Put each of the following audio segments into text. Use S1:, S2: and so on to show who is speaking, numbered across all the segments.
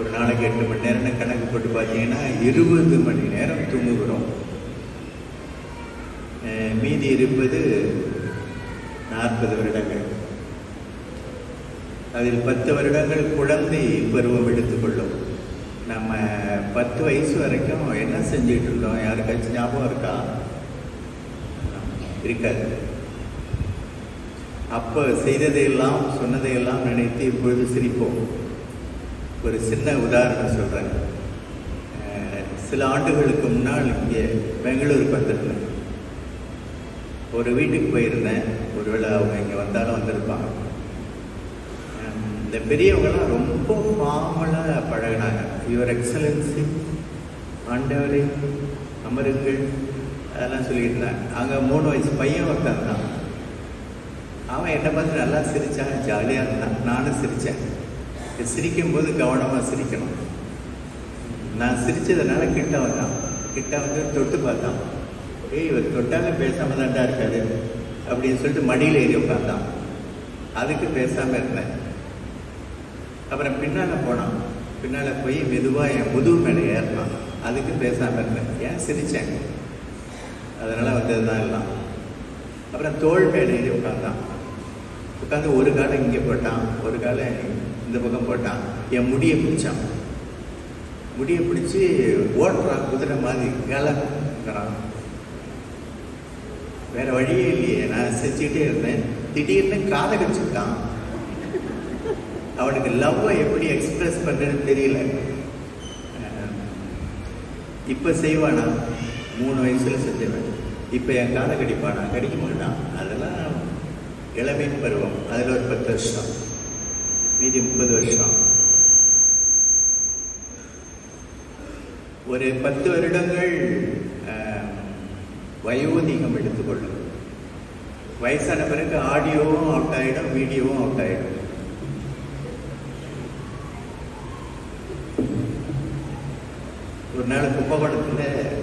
S1: ஒரு நாளைக்கு எட்டு மணி நேரம்னு கணக்கு போட்டு பார்த்தீங்கன்னா இருபது மணி நேரம் தூங்குகிறோம். மீதி இருப்பது நாற்பது வருடங்கள். அதில் பத்து வருடங்கள் குழந்தை பருவம் எடுத்துக்கொள்ளும். நம்ம பத்து வயசு வரைக்கும் என்ன செஞ்சுட்டு இருந்தோம் யாருக்காச்சும் ஞாபகம் இருக்கா? இருக்காது. அப்போ செய்ததையெல்லாம் சொன்னதையெல்லாம் நினைத்து இப்பொழுது சிரிப்போம். ஒரு சின்ன உதாரணம் சொல்கிறேன் சில ஆண்டுகளுக்கு முன்னால் இங்கே பெங்களூருக்கு வந்திருந்தேன். ஒரு வீட்டுக்கு போயிருந்தேன். ஒருவேளை அவங்க இங்கே வந்தாலும் வந்திருப்பாங்க. இந்த பெரியவங்களாம் ரொம்ப மாமலாக பழகினாங்க. யுவர் எக்ஸலன்சி ஆண்டவரை அமருங்கள் அதெல்லாம் சொல்லியிருந்தாங்க அங்கே மூணு வயசு பையன் ஒருத்தன் தான் அவன் என்னை பார்த்து நல்லா சிரித்தான் ஜாலியாக இருந்தான். நானும் சிரித்தேன் சிரிக்கும்போது கவனமாக சிரிக்கணும். நான் சிரித்ததுனால கிட்ட வந்தான். கிட்ட வந்து தொட்டு பார்த்தான். ஏய் இவர் தொட்டாலும் பேசாமல் தான்டா இருக்காது அப்படின்னு சொல்லிட்டு மடியில் ஏறி உட்காந்தான் அதுக்கு பேசாமல் இருந்தேன். அப்புறம் பின்னால் போனான். பின்னால் போய் மெதுவாக என் முதுகு மேலே ஏறினான். அதுக்கு பேசாமல் இருந்தேன். ஏன் சிரித்தேன் அதனால் வந்தது தான் எல்லாம். அப்புறம் தோள் மேலே ஏறி உட்காந்தான் உட்காந்து ஒரு காலை இங்கே போட்டான். ஒரு காலை இந்த பக்கம் போட்டான் என் முடியை பிடிச்சான். முடியை பிடிச்சி ஓட்டுறான் குதிரை மாதிரி கிளம்புறான் வேற வழியே இல்லையே நான் செஞ்சுக்கிட்டே இருந்தேன். திடீர்னு காதை கடிச்சுட்டான் அவனுக்கு லவ்வை எப்படி எக்ஸ்பிரஸ் பண்ணுறதுன்னு தெரியல. இப்போ செய்வானா? மூணு வயசில் செஞ்சவன் இப்போ என் காதை கடிப்பானா? கடிக்க மாட்டான். அதெல்லாம் இளமை பருவம். அதில் ஒரு பத்து வருஷம். மீதி முப்பது வருஷம். ஒரு பத்து வருடங்கள் வயோதிகம் எடுத்துக்கொள்ளும். வயசான பிறகு ஆடியோவும் அவுட் ஆகிடும் வீடியோவும் அவுட் ஆகிடும் ஒரு நாள் கும்பகோணத்தில்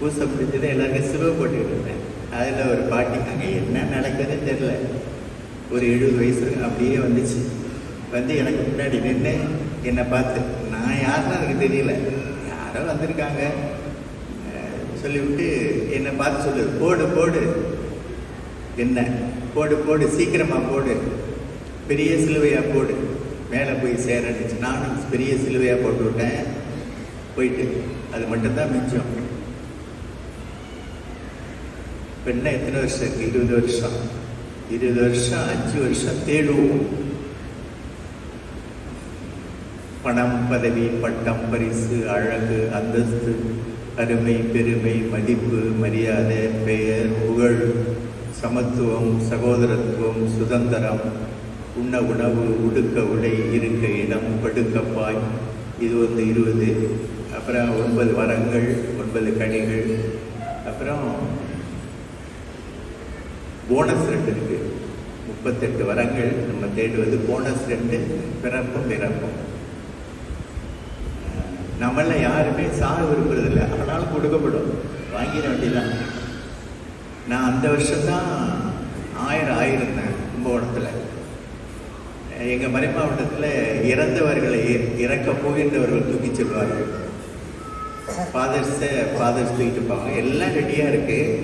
S1: பூசை பிடிச்சது எல்லாருக்கும் சிலுவை போட்டுக்கிட்டு இருந்தேன். அதில் ஒரு பாட்டி அங்கே என்ன நடக்குதுன்னு தெரில ஒரு எழுபது வயசு அப்படியே வந்துச்சு. வந்து எனக்கு முன்னாடி நின்று என்னை பார்த்து நான் யாருன்னு எனக்கு தெரியல. யாரோ வந்திருக்காங்க. சொல்லிவிட்டு என்னை பார்த்து சொல்லு போடு போடு. என்ன? போடு போடு சீக்கிரமாக போடு. பெரிய சிலுவையாக போடு. மேலே போய் சேரணுச்சு. நானும் பெரிய சிலுவையாக போட்டு விட்டேன். போயிட்டு அது மட்டும்தான் மிச்சம். பெண்ணை எத்தனை வருஷம்? இருக்கு இருபது வருஷம். இருபது வருஷம் அஞ்சு வருஷம் தேடுவோம். பணம் பதவி பட்டம் பரிசு அழகு அந்தஸ்து அருமை பெருமை மதிப்பு மரியாதை பெயர் புகழ் சமத்துவம் சகோதரத்துவம் சுதந்திரம் உண்ண உணவு உடுக்க உடை இருக்க இடம் படுக்க பாய் இது வந்து இருபது. அப்புறம் ஒன்பது வரங்கள் ஒன்பது கனிகள். அப்புறம் போனஸ் ரெண்டு இருக்குது முப்பத்தெட்டு வரங்கள் நம்ம தேடுவது போனஸ் ரெண்டு பிறப்பும் பிறப்பும் நம்மள யாருமே சாக விரும்புறதில்லை. அதனால் கொடுக்கப்படும். வாங்கிட வேண்டியதான் நான் அந்த வருஷம்தான் ஆயிரம் ஆயிருந்தேன் கும்பகோணத்தில். எங்கள் மறை மாவட்டத்தில் இறந்தவர்களை இ- இறக்க போகின்றவர்கள் தூக்கி செல்வார்கள். ஃபாதர்ஸை ஃபாதர்ஸ் தூக்கிட்டு இருப்பாங்க எல்லாம் ரெடியாக இருக்குது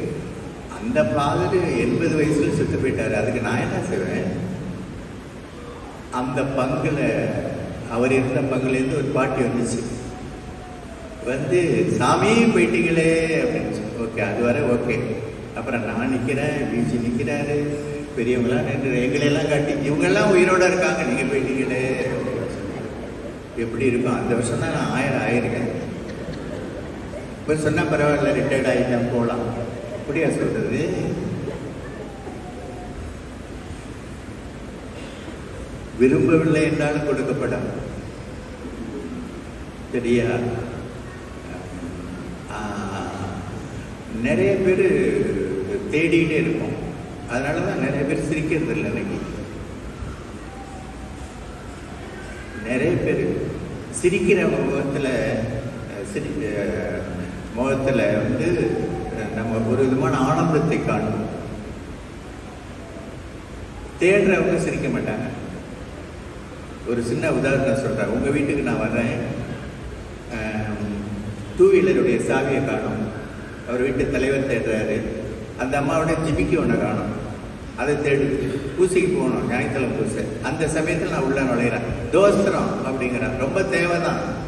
S1: அந்த ஃபாதர் எண்பது வயசுல செத்து போயிட்டார். அதுக்கு நான் என்ன செய்வேன்? அந்த பங்குல அவர் இருந்த பங்குலேருந்து ஒரு பாட்டி வந்துச்சு. வந்து சாமியே போயிட்டீங்களே அப்படின்னு ஓகே அது வர ஓகே. அப்புறம் நான் நிற்கிறேன் பிஜி நிற்கிறாரு பெரியவங்களாம் நின்று எங்களையெல்லாம் காட்டி இவங்கெல்லாம் உயிரோட இருக்காங்க நீங்கள் போயிட்டீங்களே எப்படி இருக்கும்? அந்த வருஷம் தான் நான் ஆயிரம் ஆயிருக்கேன். இப்போ சொன்னால் பரவாயில்ல ரிட்டையர்ட் ஆகிட்டேன் போகலாம் அப்படியா சொல்கிறது விரும்பவில்லை என்றாலும் கொடுக்கப்படும். சரியா? நிறைய பேர் தேடிக்கிட்டே இருக்கும் அதனால தான் நிறைய பேர் சிரிக்கிறது இல்லை இன்னைக்கு. நிறைய பேர் சிரிக்கிற முகத்தில் சிரி முகத்தில் வந்து நம்ம ஒரு விதமான ஆனந்தத்தை காணும் தேடுறவங்க சிரிக்க மாட்டாங்க. ஒரு சின்ன உதாரணம் சொல்கிறேன் உங்கள் வீட்டுக்கு நான் வர்றேன். டூ வீலருடைய சாவியை காணும். அவர் வீட்டு தலைவர் தேடுறாரு. அந்த அம்மாவோட ஜிமிக்கி ஒன்று காணும். அதை தேடு. பூசைக்கு போகணும். ஞாயிற்றுக்கிழமை பூசை. அந்த சமயத்தில் நான் உள்ள நுழையிறேன். தோசரம் அப்படிங்கிறேன் ரொம்ப தேவைதான்.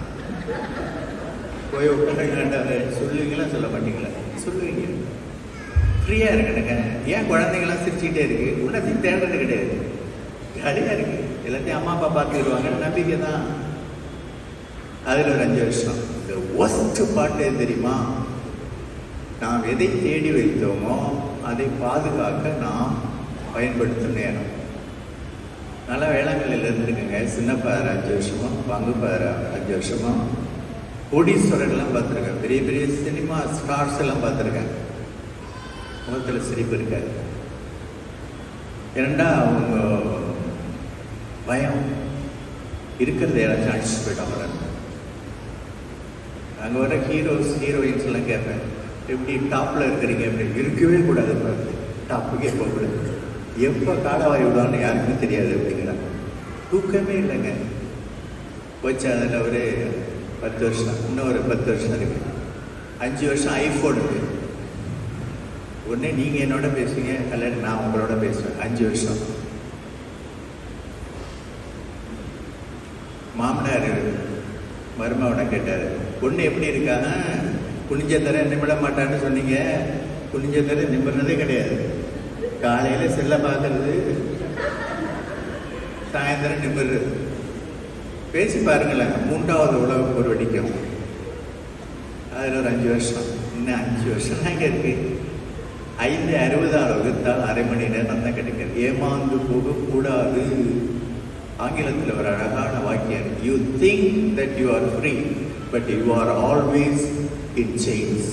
S1: போய் உட்காந்து சொல்லுவீங்களா சொல்ல மாட்டீங்களா? சொல்லுவீங்க. ஃப்ரீயாக இருக்கணுங்க. ஏன் குழந்தைங்களாம் சிரிச்சுக்கிட்டே இருக்கு? உள்ளத்தையும் தேடுறது கிடையாது. ஜாலியாக இருக்கு. எல்லாத்தையும் அம்மா அப்பா பார்த்துருவாங்க நம்பிக்கை தான். அதில் ஒரு அஞ்சு வருஷம். இந்த ஒஸ்ட் பாட்டு தெரியுமா? நாம் எதை தேடி வைத்தோமோ அதை பாதுகாக்க நாம் பயன்படுத்தும் நேரம். நல்லா வேளாங்கல்ல இருந்துருக்குங்க சின்னப்பாறை அஞ்சு வருஷமா பங்குப்பாறை அஞ்சு வருஷமாக கோடீஸ்வரர்லாம் பார்த்துருக்கேன். பெரிய பெரிய சினிமா ஸ்டார்ஸ் எல்லாம் பார்த்துருக்கேன். முகத்தில் சிரிப்பு இருக்காது. இரண்டா அவங்க பயம் இருக்கிறத யாராச்சும் அடிச்சு போயிட்டாங்க அங்கே வர ஹீரோஸ் ஹீரோயின்ஸ் எல்லாம் கேட்பேன். எப்படி டாப்பில் இருக்கிறீங்க அப்படி இருக்கவே கூடாது டாப்புக்கே போகக்கூடாது. எப்போ காலவாய் விடுவான்னு யாருக்குமே தெரியாது அப்படிங்கிறாங்க தூக்கமே இல்லைங்க. போச்சு அதில் ஒரு பத்து வருஷம். இன்னும் ஒரு பத்து வருஷம் இருக்கு. அஞ்சு வருஷம் ஐஃபோன் இருக்கு. ஒன்று நீங்கள் என்னோட பேசுவீங்க கல்யாணம் நான் உங்களோட பேசுவேன் அஞ்சு வருஷம். மாமனார் மருமவனை கேட்டார். பொண்ணு எப்படி இருக்காங்க குனிஞ்ச தர நிமிட மாட்டான்னு சொன்னீங்க. குனிஞ்ச தர நிமிடுறதே கிடையாது. காலையில் செல்ல பார்க்கறது சாயந்தரம் நிமிடுறது பேசி பாருங்களேன் மூன்றாவது உலகம் ஒரு வெடிக்கும். அதில் ஒரு அஞ்சு வருஷம். இன்னும் அஞ்சு வருஷம் தாங்க இருக்கு. ஐந்து அறுபதாறு வகுத்தால் அரை மணி நேரம் தான் கிடைக்கிறது ஏமாந்து போகக்கூடாது. ஆங்கிலத்தில் ஒரு அழகான வாக்கியம் you think that you are free but you are always in chains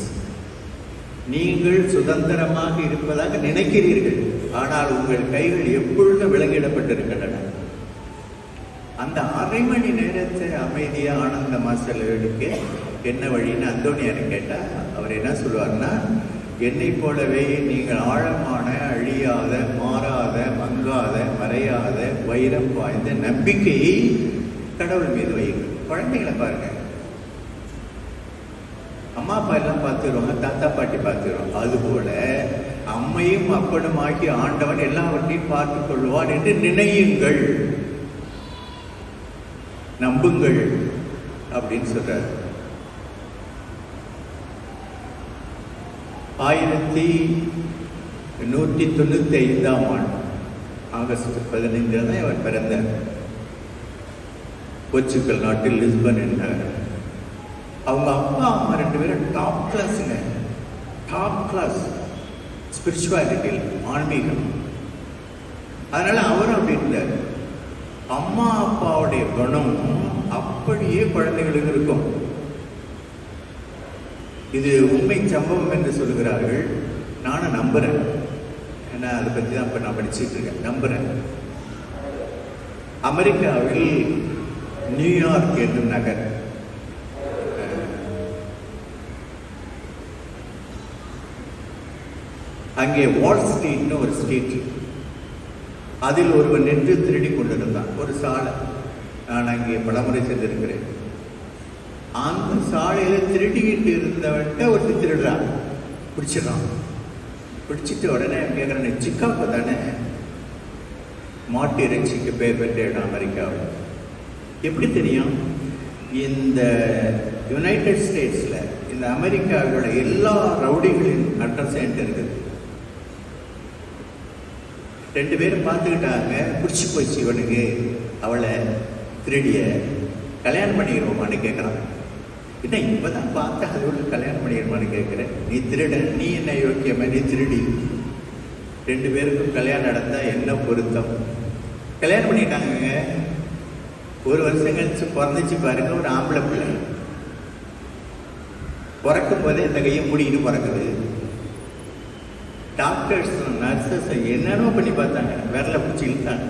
S1: நீங்கள் சுதந்திரமாக இருப்பதாக நினைக்கிறீர்கள். ஆனால் உங்கள் கைகள் எப்பொழுதும் விலங்கிடப்பட்டிருக்கின்றன. அந்த அரை மணி நேரத்தை அமைதியா ஆனந்தமா செலவழிக்க என்ன வழின்னு அந்தோனியாரை கேட்டா அவர் என்ன சொல்லுவார்னா என்னை போலவே நீங்கள் ஆழமான அழியாத மாறாத மங்காத மறையாத வைரம் வாய்ந்த நம்பிக்கையை கடவுள் மீது வையுங்கள். குழந்தைகளை பாருங்க. அம்மா அப்பா எல்லாம் பார்த்துருவாங்க தாத்தா பாட்டி பார்த்துருவாங்க. அதுபோல அம்மையும் அப்பனும் ஆகி ஆண்டவன் எல்லாவற்றையும் பார்த்துக் கொள்வான் என்று நினையுங்கள். நம்புங்கள் அப்படின்னு சொல்றாரு. ஆயிரத்தி நூற்றி தொண்ணூத்தி ஐந்தாம் ஆண்டு ஆகஸ்ட் பதினைந்தில் தான் அவர் பிறந்தார். போர்ச்சுகல் நாட்டில் லிஸ்பன் என்றார். அவங்க அப்பா அம்மா ரெண்டு பேரும் டாப் கிளாஸுங்க டாப் கிளாஸ் ஸ்பிரிச்சுவாலிட்டியில் ஆன்மீகம். அதனால் அவரும் அப்படி இருந்தார். அம்மா அப்பாவுடைய குணம் அப்படியே குழந்தைகளுக்கு இருக்கும். இது உண்மை சம்பவம் என்று சொல்லுகிறார்கள். நானும் நம்புறேன். ஏன்னா அதை பற்றி தான் இப்போ நான் படிச்சுட்டு இருக்கேன். நம்புறேன். அமெரிக்காவில் நியூயார்க் என்னும் நகர். அங்கே வால் ஸ்ட்ரீட்னு ஒரு ஸ்ட்ரீட் அதில் ஒருவன் நின்று திருடி கொண்டிருந்தான். ஒரு சாலை. நான் அங்கே பலமுறை சென்றிருக்கிறேன். அந்த சாலையில் திருடிக்கிட்டு இருந்தவன்ட்ட ஒருத்தர் திருடுறான் பிடிச்சிடறான். பிடிச்சிட்டு உடனே கேட்குறேன் சிக்காகோ தானே? மாட்டு இறைச்சிக்கு பேர் பெற்ற இடம் அமெரிக்காவில். எப்படி தெரியும்? இந்த யுனைடெட் ஸ்டேட்ஸில் இந்த அமெரிக்காவோட எல்லா ரவுடிகளின் அட்ரஸ் என்கிட்ட இருக்குது. ரெண்டு பேரும் பார்த்துக்கிட்டாங்க. பிடிச்சி போச்சு இவனுக்கு. அவளை திருடிய கல்யாணம் பண்ணிடுவோமான்னு கேட்குறான் என்ன இப்பதான் பார்த்து அதோட கல்யாணம் பண்ணிடுமான்னு கேட்குறேன் நீ திருட நீ என்ன யோக்கியமா? நீ திருடி. ரெண்டு பேருக்கும் கல்யாணம் நடந்தால் என்ன பொருத்தம்? கல்யாணம் பண்ணிட்டாங்க. ஒரு வருஷம் கழிச்சு பிறந்துச்சு பாருங்க ஒரு ஆம்பளை பிள்ளை. பிறக்கும் போதே இந்த கையை மூடிக்கிட்டு பிறக்குது. டாக்டர்ஸ் நர்சஸ் என்னென்னோ பண்ணி பார்த்தாங்க. விரல பிடிச்சி இழுத்தாங்க.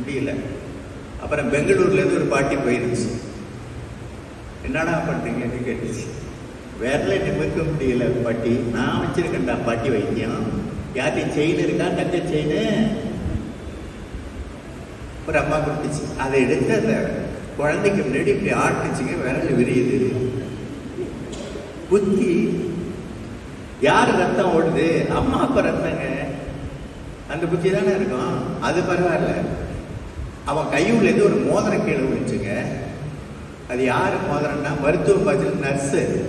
S1: முடியல. அப்புறம் பெங்களூர்லேருந்து ஒரு பாட்டி போயிருந்துச்சு என்னடா பண்ணுறீங்கன்னு கேட்டுச்சு. விரல நிமிர்க்க முடியல பாட்டி. நான் வச்சிருக்கேன்டா பாட்டி வைத்தியம். யார்ட்டையும் செயின் இருக்கா? தங்க செயின் ஒரு அம்மா கொடுத்துச்சு. அதை எடுத்து அந்த குழந்தைக்கு முன்னாடி இப்படி ஆட்டுச்சுங்க விரல் விரியுது. புத்தி. யார் ரத்தம் ஓடுது? அம்மா அப்பா ரத்தங்க. அந்த புத்தி தானே இருக்கும்? அது பரவாயில்ல. அவன் கையுள்ள ஒரு மோதிரம் கீழே வச்சுங்க அது யாரு மோதிரம்னா மருத்துவ பார்த்து நர்ஸு.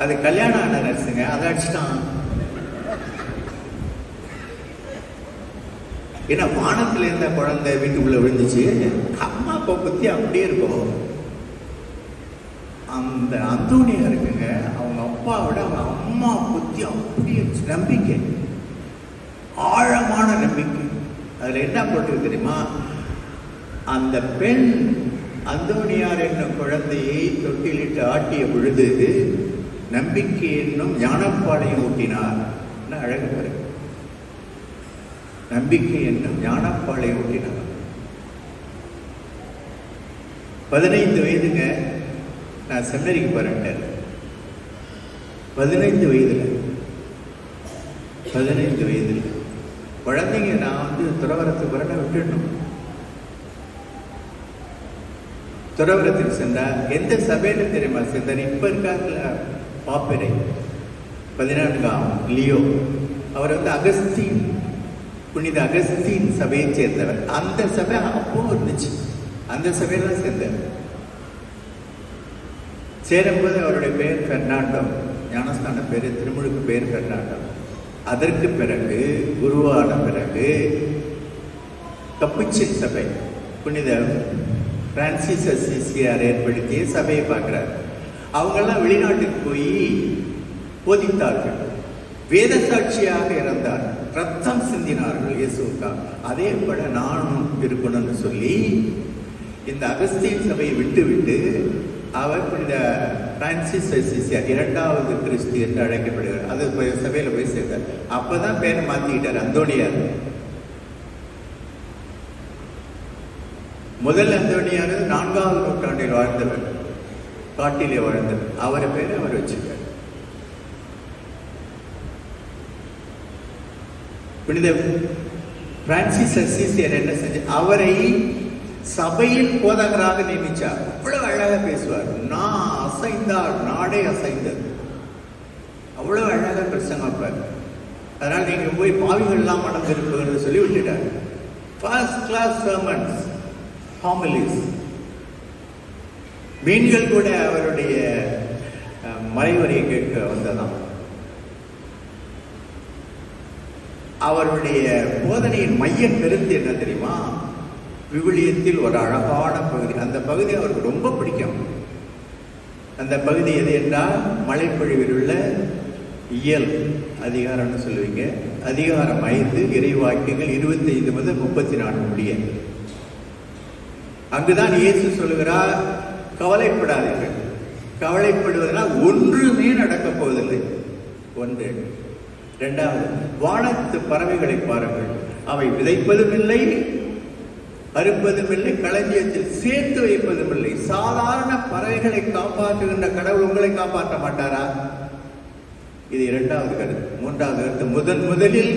S1: அது கல்யாணம் ஆன நர்ஸுங்க. அதை அடிச்சிட்டான். ஏன்னா வானத்துல இருந்த குழந்தை வீட்டுக்குள்ள விழுந்துச்சு. அம்மா அப்பா புத்தி அப்படியே இருக்கும். அந்த அந்தோனியா இருக்குங்க. அவங்க அப்பாவோட அவங்க அம்மா புத்தி அப்படியே நம்பிக்கை. ஆழமான நம்பிக்கை. அதுல என்ன போட்டிருக்கு தெரியுமா? அந்த பெண் அந்தோனியார் என்ற குழந்தையை தொட்டிலிட்டு ஆட்டிய பொழுது நம்பிக்கை என்னும் ஞானப்பாளையம் ஊட்டினார். அழகு பாருங்க நம்பிக்கை என்னும் ஞானப்பாலை ஊட்டினார். பதினைந்து வயதுங்க நான் செமினரிக்கு போறேன் பதினைந்து வயதுல பதினைந்து வயதில் குழந்தைங்க நான் வந்து துறவரத்துக்கு வரட விட்டுடணும். துறவரத்துக்கு சென்றால் எந்த சபையில தெரியுமா? சேர்ந்தார் இப்ப இருக்காங்கள பாப்பிரை பதினான்காம் லியோ. அவர் வந்து அகஸ்தீன் புனித அகஸ்தீன் சபையை சேர்ந்தவர். அந்த சபை அப்போ இருந்துச்சு. அந்த சபையில தான் சேர்ந்தார். சேரும்போது அவருடைய பெயர் பெர்னாண்டோ. ஞானஸ்தான பேர் திருமுழுக்கு பேர் பெர்னாண்டோ. அதற்கு பிறகு குருவான பிறகு கப்புச்சின் சபை புனித பிரான்சிஸ் அசிசியார் ஏற்படுத்திய சபையை பார்க்கிறார். அவங்கெல்லாம் வெளிநாட்டுக்கு போய் போதித்தார்கள். வேத சாட்சியாக இருந்தார் ரத்தம் சிந்தினார்கள் இயேசுக்காக அதே போல நானும் இருக்கணும்னு சொல்லி இந்த அகஸ்தியன் சபையை விட்டு விட்டு அவர் புனித பிரான்சிஸ் அசிசியார் இரண்டாவது கிறிஸ்து என்று அழைக்கப்படுகிறார். அது போய் சபையில் போய் சேர்ந்தார். அப்பதான் பேரை மாத்திக்கிட்டார் அந்தோனியார். முதல் அந்தோனியார் நான்காவது நூற்றாண்டில் வாழ்ந்தவர். காட்டிலே வாழ்ந்தவர். அவரை பேரை அவர் வச்சிருக்கார். புனித பிரான்சிஸ் அசிசியர் என்ன செஞ்சு அவரை சபையில் போதகராக நியமிச்சார். அவ்வளவு அழகாக பேசுவார். நான் அசைந்தால் நாடே அசைந்தது. அவ்வளவு அழகாக பிரசங்கப்பார் அதனால் நீங்க போய் பாவிகள்லாம் மணந்திருப்பதுன்னு சொல்லி விட்டுட்டார். ஃபர்ஸ்ட் கிளாஸ் சர்மன்ஸ் ஹாமிலிஸ் மீன்கள் கூட அவருடைய மறைவரையை கேட்க வந்ததாம். அவருடைய போதனையின் மையம் பெருந்து என்ன தெரியுமா? விவிலியத்தில் ஒரு அழகான பகுதி. அந்த பகுதி அவருக்கு ரொம்ப பிடிக்கும். அந்த பகுதி எது என்றால் மலைப்பொழிவில் உள்ள இயல் அதிகாரம்னு சொல்லுவீங்க. அதிகாரம் ஐந்து இறைவாக்கியங்கள் இருபத்தைந்து முதல் முப்பத்தி நான்கு முடிய. அங்குதான் இயேசு சொல்லுகிறார் கவலைப்படாதீர்கள். கவலைப்படுவதனால் ஒன்றுமே நடக்கப் போவதில்லை. ஒன்று. இரண்டாவது வானத்து பறவைகளை பாருங்கள். அவை விதைப்பதும் இல்லை அறுப்பதும் இல்லை களஞ்சியத்தில் சேர்த்து வைப்பதும் இல்லை சாதாரண பறவைகளை காப்பாற்றுகின்ற கடவுள் உங்களை காப்பாற்ற மாட்டாரா? இது இரண்டாவது கருத்து. மூன்றாவது கருத்து முதன் முதலில்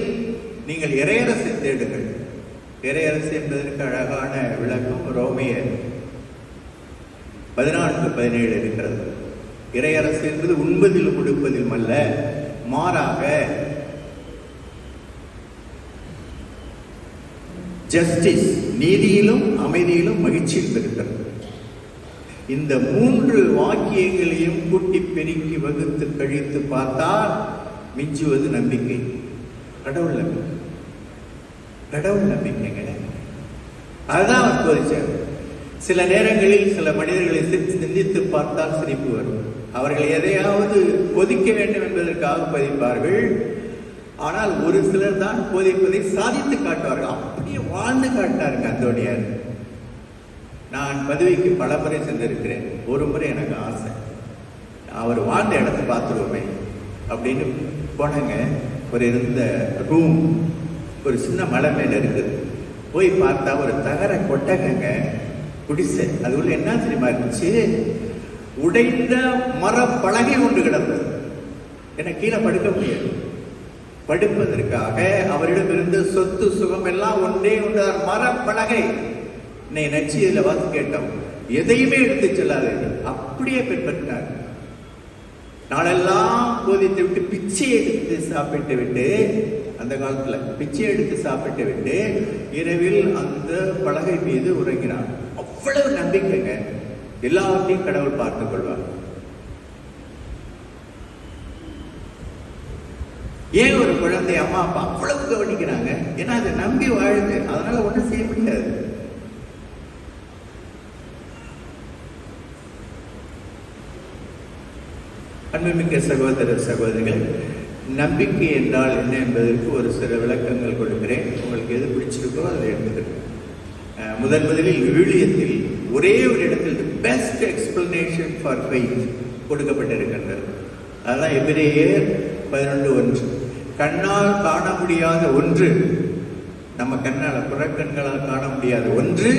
S1: நீங்கள் இறையரசை தேடுங்கள். இறையரசு என்பதற்கு அழகான விளக்கம் ரோமிய பதினான்கு பதினேழு இருக்கிறது. இறையரசு என்பது உண்பதிலும் உடுப்பதிலும் அல்ல மாறாக ஜஸ்டிஸ் நீதியிலும் அமைதியிலும் மகிழ்ச்சி இருந்திருக்கிறது இந்த மூன்று வாக்கியங்களையும் கூட்டி பெருக்கி வகுத்து கழித்து பார்த்தால் மிஞ்சுவது நம்பிக்கை. கடவுள் நம்பிக்கை. கடவுள் நம்பிக்கைங்க அதுதான் அவர் போதிச்சார் சில நேரங்களில் சில மனிதர்களை சிந்தி- சிந்தித்து பார்த்தால் சிரிப்பு வரும். அவர்கள் எதையாவது ஒதுக்க வேண்டும் என்பதற்காக பதிப்பார்கள். ஆனால் ஒரு சிலர் தான் போதிப்பதை சாதித்து காட்டுவார்கள். அப்படியே வாழ்ந்து காட்டாருங்க அந்தோடைய நான் பதவிக்கு பல முறை சென்றிருக்கிறேன். ஒரு முறை எனக்கு ஆசை. அவர் வாழ்ந்த இடத்தை பார்த்துருவோமே அப்படின்னு போனங்க. ஒரு இருந்த ரூம் ஒரு சின்ன மலை மேலே இருக்குது போய் பார்த்தா ஒரு தகர கொட்டகங்க. குடிசை. அது உள்ள என்ன தெரியுமா இருந்துச்சு? உடைந்த மரப்பலகை ஒன்று கிடந்தது. எனக்கு கீழே படுக்க முடியாது. படுப்பதற்காக அவரிடம் இருந்த சொத்து சுகம் எல்லாம் ஒன்றே ஒன்றார். மரப்பலகை. இன்னைக்கு நச்சியதில் வந்து கேட்டோம். எதையுமே எடுத்து செல்லாது அப்படியே பின்பற்றினார். நாளெல்லாம் போதித்து விட்டு பிச்சை எடுத்து சாப்பிட்டு விட்டு அந்த காலத்துல பிச்சை எடுத்து சாப்பிட்டு விட்டு இரவில் அந்த பலகை மீது உறங்கினார். அவ்வளவு நம்பிக்கைங்க. எல்லாத்தையும் கடவுள் பார்த்துக் கொள்வார். ஏன் ஒரு குழந்தை அம்மா அப்பா அவ்வளவு கவனிக்கிறாங்க? ஏன்னா அதை நம்பி வாழுது அதனால ஒன்றும் செய்ய முடியாது. அன்புமிக்க சகோதர சகோதரிகள் நம்பிக்கை என்றால் என்ன என்பதற்கு ஒரு சில விளக்கங்கள் கொடுக்கிறேன். உங்களுக்கு எது பிடிச்சிருக்கோ அதை எடுத்துக்கிறேன் முதன் முதலில் விவிலியத்தில் ஒரே ஒரு இடத்தில் பெஸ்ட் எக்ஸ்பிளனேஷன் ஃபார் ஃபெய்த் கொடுக்கப்பட்டிருக்கின்றது. அதான் எபிரேயர் பதினொன்று ஒன்று. கண்ணால் காண முடியாத ஒன்று நம்ம கண்ணால் புறக்கண்களால் காண முடியாத ஒன்று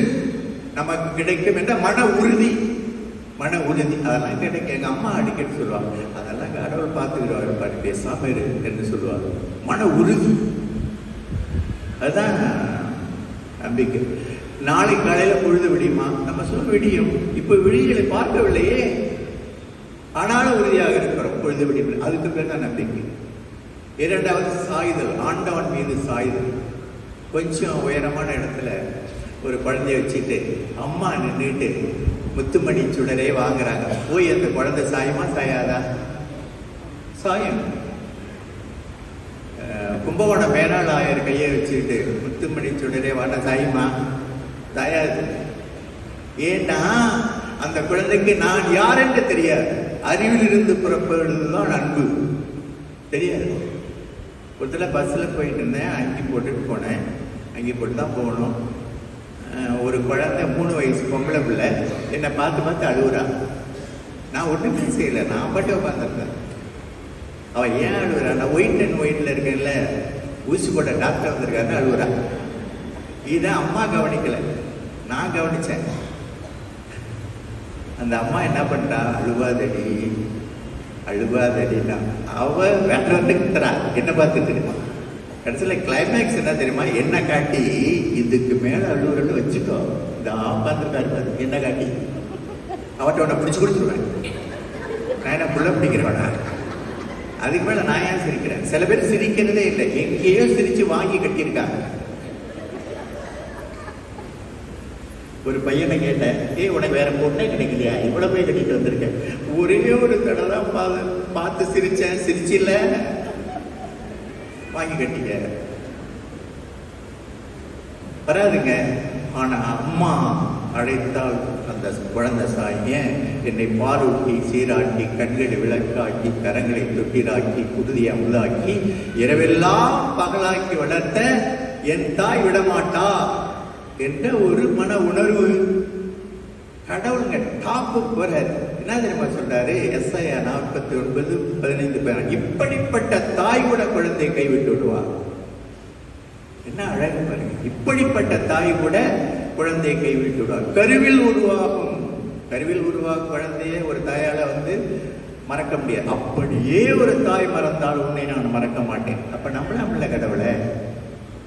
S1: நமக்கு கிடைக்கும் என்ற மன உறுதி. மன உறுதி. அதெல்லாம் கிடைக்க எங்க அம்மா அடிக்கடி சொல்லுவாங்க அதெல்லாம் கடவுள் பார்த்துக்கிறவாரு பாரு பேசாம இரு என்று சொல்லுவாங்க. மன உறுதி. அதுதான் நம்பிக்கை. நாளை காலையில பொழுது விடியுமா? நம்ம சொல்ல விடியும். இப்ப விழிகளை பார்க்கவில்லையே. ஆனாலும் உறுதியாக இருக்கிறோம் பொழுது விடியும் அதுக்கு பேர் தான் நம்பிக்கை. இரண்டாவது சாயுதல் ஆண்டவன் மீது சாய்தல். கொஞ்சம் உயரமான இடத்துல ஒரு குழந்தைய வச்சுட்டு அம்மா நின்றுட்டு முத்துமணி சுடரே வாங்குறாங்க. போய் அந்த குழந்தை சாயமா சாயாதா? சாயம். கும்பகோணம் மேலாள் ஆயர் கையை வச்சுக்கிட்டு முத்துமணி சுடரே வாட சாயுமா? சாயாது. ஏன்னா அந்த குழந்தைக்கு நான் யார் என்று தெரியாது. அறிவிலிருந்து புறப்படுவதுதான் அன்பு. தெரியாது. ஒருத்தர பஸ்ஸில் போயிட்டு இருந்தேன். அங்கே போட்டுட்டு போனேன். அங்கே போட்டு தான் போகணும் ஒரு குழந்தை மூணு வயசு பொம்பளை பிள்ளை. என்னை பார்த்து பார்த்து அழுகுறா. நான் ஒன்றுமே செய்யலை. நான் பாட்டு உட்காந்துருந்தேன் அவன் ஏன் அழுகுறா? நான் ஒயிட் அண்ட் ஒயிட்டில் இருக்கேன்ல. ஊசி போட்ட டாக்டர் வந்திருக்காரு அழுகுறா. இதை அம்மா கவனிக்கலை. நான் கவனித்தேன் அந்த அம்மா என்ன பண்ணிட்டா? அழுவாதடி. அழுவாதடினா அவ வேற என்ன பார்த்து தெரியுமா? கடைசியில் கிளைமேக்ஸ் என்ன தெரியுமா? என்ன காட்டி இதுக்கு மேலே அழுவுறன்னு வச்சுக்கோ. இந்த ஆப்பாந்துருக்காரு பாரு, என்ன காட்டி? அவட்ட உன்னை பிடிச்சி கொடுத்துருவேன். நான் என்ன புள்ள பிடிக்கிறவனா? அதுக்கு மேலே நான் ஏன் சிரிக்கிறேன்? சில பேர் சிரிக்கிறதே இல்லை. எங்கேயோ சிரிச்சு வாங்கி கட்டியிருக்காங்க. ஒரு பையனை கேட்டேன் ஏ உனக்கு வேற பொண்ணே கிடைக்கலையா? இவ்வளவு போய் கட்டிட்டு வந்திருக்கேன் ஒரே ஒரு தடவை தான் பார்த்து பார்த்து சிரிச்சேன். சிரிச்சில்ல? வாங்கி கட்டிக்க. வராதுங்க. ஆனால் அம்மா அழைத்தால் அந்த குழந்தை சாய் ஏன் என்னை பாலூட்டி சீராட்டி கண்களை விளக்காக்கி கரங்களை தொட்டிலாக்கி குருதியை அமுதாக்கி இரவெல்லாம் பகலாக்கி வளர்த்த என் தாய் விடமாட்டா? என்ற ஒரு மன உணர்வு? கடவுளுங்க டாப்பு போறாரு. என்ன தெரியுமா சொல்றாரு? எஸ்ஐஆர் நாற்பத்தி ஒன்பது பதினைந்து பதினாறு இப்படிப்பட்ட தாய் கூட குழந்தை கைவிட்டு விடுவார் என்ன அழகு பாருங்க. இப்படிப்பட்ட தாய் கூட குழந்தையை கைவிட்டு விடுவார் கருவில் உருவாகும். கருவில் உருவாகும் குழந்தைய ஒரு தாயால வந்து மறக்க முடியாது. அப்படியே ஒரு தாய் மறந்தால் உன்னை நான் மறக்க மாட்டேன். அப்ப நம்மள நம்மள கடவுளை.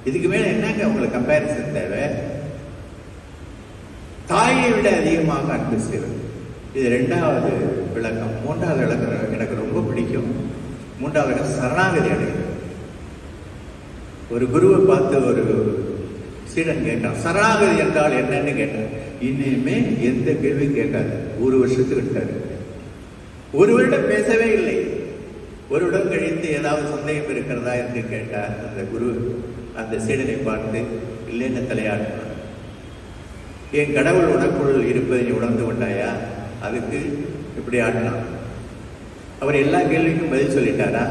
S1: இதுக்கு மேல என்னங்க உங்களுக்கு கம்பேரிசன் தேவை? தாயை விட அதிகமாக அன்பு செய்வது இது ரெண்டாவது விளக்கம். மூன்றாவது விளக்கம் எனக்கு ரொம்ப பிடிக்கும். மூன்றாவது விளக்கம் சரணாகதி அடைகிறது ஒரு குருவை பார்த்து ஒரு சீடன் கேட்டான் சரணாகதி என்றால் என்னன்னு கேட்டான் இனிமே எந்த கேள்வியும் கேட்காது. ஒரு வருஷத்துக்கு விட்டாரு ஒரு வருடம் பேசவே இல்லை. ஒரு வருடம் கழித்து ஏதாவது சந்தேகம் இருக்கிறதா என்று கேட்டார் அந்த குரு. அந்த சீடனை பார்த்து இல்லைன்னு தலையாடினார் என் கடவுள் உனக்குள் இருப்பதை நீ உணர்ந்து கொண்டாயா? அதுக்கு இப்படி ஆடினான். அவர் எல்லா கேள்விக்கும் பதில் சொல்லிட்டாரா?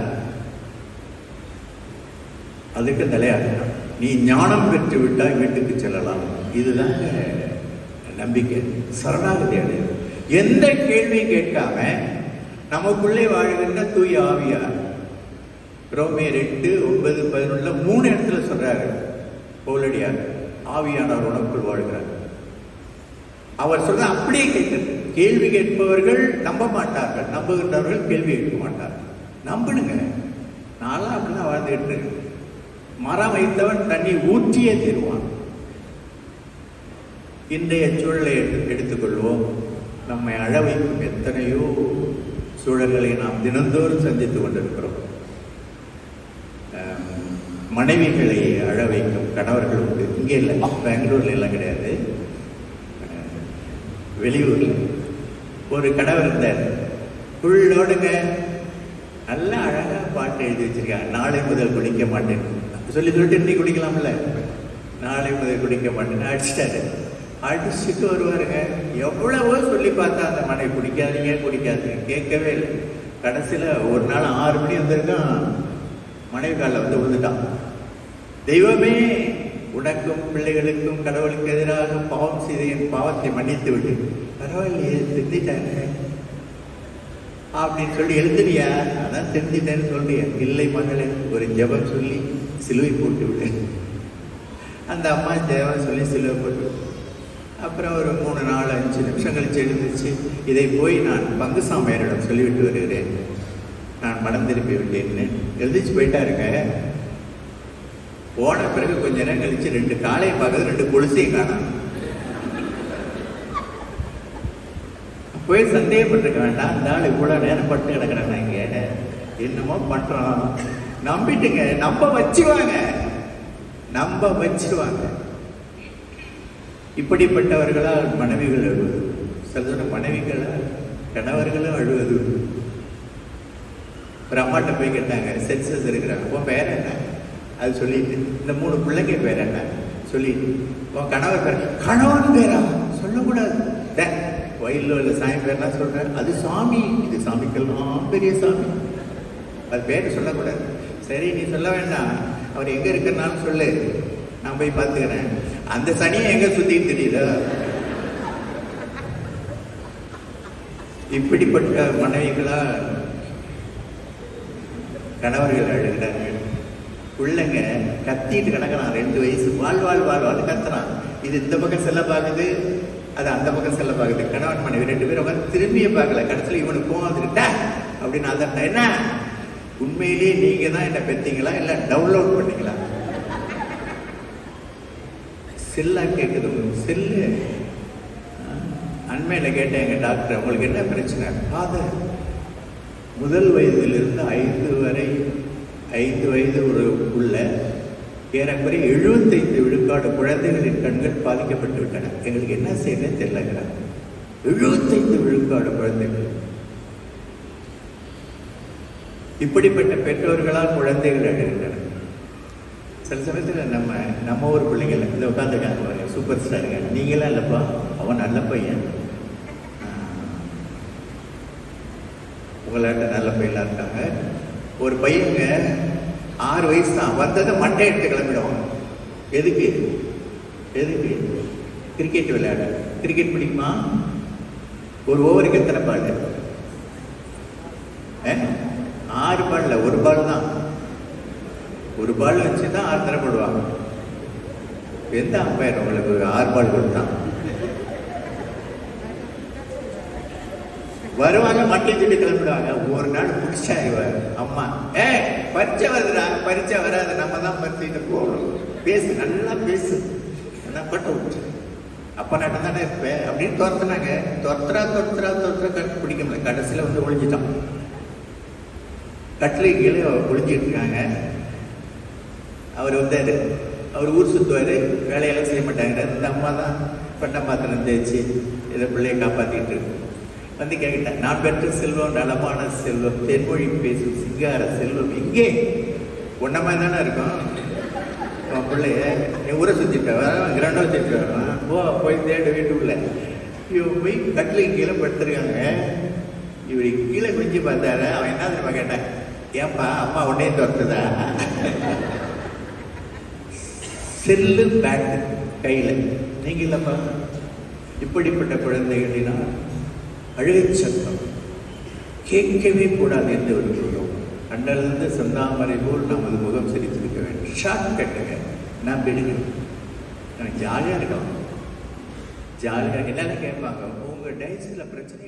S1: அதுக்கு தலையாடினான் நீ ஞானம் பெற்று விட்டால் வீட்டுக்கு செல்லலாம். இதுதான் நம்பிக்கை. சரணாகதி அடையும் எந்த கேள்வியும் கேட்காம நமக்குள்ளே வாழ்கின்ற தூய் ஆவியார் ரோமியர் எட்டு ஒன்பது பதினொன்றுல மூணு இடத்துல சொல்றாரு. பவுலடியார் ஆவியானவர் உனக்குள் வாழ்கிறார். அவர் சொல்ற அப்படியே கேட்கிறது. கேள்வி கேட்பவர்கள் நம்ப மாட்டார்கள். நம்புகின்றவர்கள் கேள்வி கேட்க மாட்டார்கள். நம்பணுங்க நானும் அப்படிதான் வாழ்ந்துகிட்டு இருக்கேன். மரம் வைத்தவன் தண்ணி ஊற்றியே தீருவான். இன்றைய சூழலை எடுத்து எடுத்துக்கொள்வோம். நம்மை அழவைக்கும் எத்தனையோ சூழல்களை நாம் தினந்தோறும் சந்தித்து கொண்டிருக்கிறோம். மனைவிகளை அழ வைக்கும் கணவர்கள் உண்டு இங்கே இல்லை. பெங்களூர்ல எல்லாம் கிடையாது. வெளியூரில் ஒரு கணவர் இருந்தார். புள்ளோடுங்க நல்லா அழகாக பாட்டு எழுதி வச்சிருக்காங்க. நாளை முதல் குடிக்க மாட்டேன். சொல்லி சொல்லிட்டு இன்னைக்கு குடிக்கலாம்ல? நாளை முதல் குடிக்க மாட்டேன்னு அடிச்சிட்டாரு. அடிச்சுட்டு வருவாருங்க. எவ்வளவோ சொல்லி பார்த்தா அந்த மனைவி குடிக்காதீங்க குடிக்காதீங்க. கேட்கவே இல்லை. கடைசியில் ஒரு நாள் ஆறு மணி வந்திருக்கான். மனைவி காலில் வந்து விழுந்துட்டான். தெய்வமே உனக்கும் பிள்ளைகளுக்கும் கடவுளுக்கு எதிராக பாவம் செய்து என் பாவத்தை மன்னித்து விடு பரவாயில்லையே திருந்திட்டாங்க அப்படின்னு சொல்லி எழுதுறியா? அதான் திருந்திட்டேன்னு சொல்றியா? இல்லை மகளே ஒரு ஜபம் சொல்லி சிலுவை போட்டு விடு அந்த அம்மா ஜெபம் சொல்லி சிலுவை போட்டு அப்புறம் ஒரு மூணு நாலு அஞ்சு நிமிஷம் கழிச்சு எழுந்துச்சு இதை போய் நான் பங்குசாமியாரிடம் சொல்லிவிட்டு வருகிறேன். நான் மனம் திருப்பி விட்டேன்னு. எழுதிச்சு போயிட்டாருங்க போன பிறகு கொஞ்ச நேரம் கழிச்சு ரெண்டு காலையை பார்க்கறது ரெண்டு கொலுசையும் காணும். போய் சந்தேகப்பட்டிருக்க வேண்டாம். இந்த ஆள் இவ்வளோ நேரம் பட்டு கிடக்குறாங்க இங்கே. என்னமோ பண்ணுறோம் நம்பிட்டுங்க. நம்ப வச்சுவாங்க நம்ப வச்சிருவாங்க. இப்படிப்பட்டவர்களால் மனைவிகள் அழுவது. சில மனைவிகளால் கணவர்களும் அழுவது. ஒரு அம்மாட்ட போய் கேட்டாங்க. சென்சஸ் இருக்கிறாங்க. உன் பேர் என்ன? அது சொல்லிட்டு இந்த மூணு பிள்ளைங்க பேர் என்ன? சொல்லி உன் கணவர் பேர். கணவன் பேரா? சொல்லக்கூடாது. வயலில் உள்ள சாமி பேர்லாம் சொல்கிறேன் அது சாமி. இது சாமிக்கெல்லாம் பெரிய சாமி. அது பேர் சொல்லக்கூடாது. சரி நீ சொல்ல வேண்டாம். அவர் எங்கே இருக்கிறனாலும் சொல்லு. நான் போய் பார்த்துக்கிறேன். அந்த சனியை எங்கே சுற்றின்னு தெரியுதா? இப்படிப்பட்ட மனைவிகளா கணவர்கள் அழுகிறார்கள் பிள்ளைங்க கத்திட்டு கிடக்கிறான். ரெண்டு வயசு. வாழ் வாழ் வாழ் வாழ் கத்துறான். இது இந்த பக்கம் செல்ல பார்க்குது அது அந்த பக்கம் செல்ல பார்க்குது கணவன் மனைவி ரெண்டு பேரும் உட்காந்து திரும்பியே பார்க்கல. கடைசியில் இவனுக்கு கோவம் வந்துட்டா அப்படின்னு அதட்ட என்ன? உண்மையிலேயே நீங்க தான் என்ன பெத்தீங்களா? இல்ல டவுன்லோட் பண்ணீங்களா? செல்லா கேட்குது உங்களுக்கு செல்லு. அண்மையில் கேட்டேன் எங்கள் டாக்டர். உங்களுக்கு என்ன பிரச்சனை? ஃபாதர் முதல் வயதிலிருந்து ஐந்து வரை ஐந்து வயது ஒரு உள்ள ஏறக்குறைய எழுபத்தைந்து விழுக்காடு குழந்தைகளின் கண்கள் பாதிக்கப்பட்டு விட்டன எங்களுக்கு என்ன செய்யணும் தெரியலங்கிறாங்க எழுபத்தைந்து விழுக்காடு குழந்தைகள். இப்படிப்பட்ட பெற்றோர்களால் குழந்தைகள் அழுகின்றன. சில சமயத்தில் நம்ம நம்ம ஊர் பிள்ளைங்கள இந்த உட்காந்துருக்காங்க பாருங்க சூப்பர் ஸ்டாருங்க நீங்களாம் இல்லைப்பா அவன் நல்ல பையன். உங்களாட்ட நல்ல பையனாக இருக்காங்க. ஒரு பையங்க ஆறு வயசு தான். வந்ததை மண்டை எடுத்து கிளம்பிடுவான். எதுக்கு? எதுக்கு? கிரிக்கெட் விளையாட. கிரிக்கெட் பிடிக்குமா? ஒரு ஓவருக்கு எத்தனை பால் ஆறு பால்ல ஒரு பால் தான். ஒரு பால் வச்சு தான் ஆறு தரப்படுவாங்க எந்த அம்பையர் உங்களுக்கு ஆறு பால் கொடுத்தான் வருவாங்க மட்டை சொல்லி கிளம்பிடுவாங்க. ஒரு நாள் முடிச்சாயிவாரு அம்மா ஏ பரிச்சை வருதுடா பரிச்சை வராது நம்ம தான் பரிச்சைட்டு போகணும். பேசு நல்லா பேசு. நான் பட்டு விட்டு அப்ப நான் தானே இருப்பேன்? அப்படின்னு துரத்துனாங்க. துரத்துறா துரத்துறா துரத்துறா கட்டு பிடிக்க முடியல. கடைசியில் வந்து ஒழிஞ்சிட்டான் கட்டிலை கீழே ஒழிஞ்சிட்டு இருக்காங்க. அவர் வந்தார். அவர் ஊர் சுற்றுவார் வேலையெல்லாம் செய்ய மாட்டாங்க இந்த அம்மா தான் பட்டம் பாத்திரம் தேய்ச்சி இதை பிள்ளையை காப்பாற்றிக்கிட்டு இருக்கு. வந்து கேட்டேன் நான் பெற்ற செல்வம் நலமான செல்வம் தென்மொழி பேசும் சிங்கார செல்வம் இங்கே. ஒன்றமா மாதிரி தானே இருக்கும். உன் பிள்ளைய என் ஊரை சுற்றிட்டு வரான் கிரண்டை சுற்றிட்டு வரான் ஓ போய் தேடு வீட்டுக்குள்ள இவன் போய் கட்டிலுக்கு கீழே படுத்துருக்காங்க. இவரு கீழே குஞ்சு பார்த்தாரு. அவன் என்ன தெரியுமா கேட்டான் ஏன்பா அம்மா உடனே துரத்துதா? செல்லு பேட்டு கையில். நீங்க இல்லைப்பா. இப்படிப்பட்ட குழந்தைகளினால் அழுகை சத்தம். கேட்கவே கூடாது என்று விரும்புகிறோம் அண்டலிருந்து செந்தாமரை போல் நமது முகம் சிரித்திருக்க வேண்டும். ஷார்ட் கட்டுங்க. நான் பிடிங்க நான் ஜாலியாக இருக்கோம். ஜாலியாக என்னென்ன கேட்பாங்க? உங்கள் டைஸில் பிரச்சனை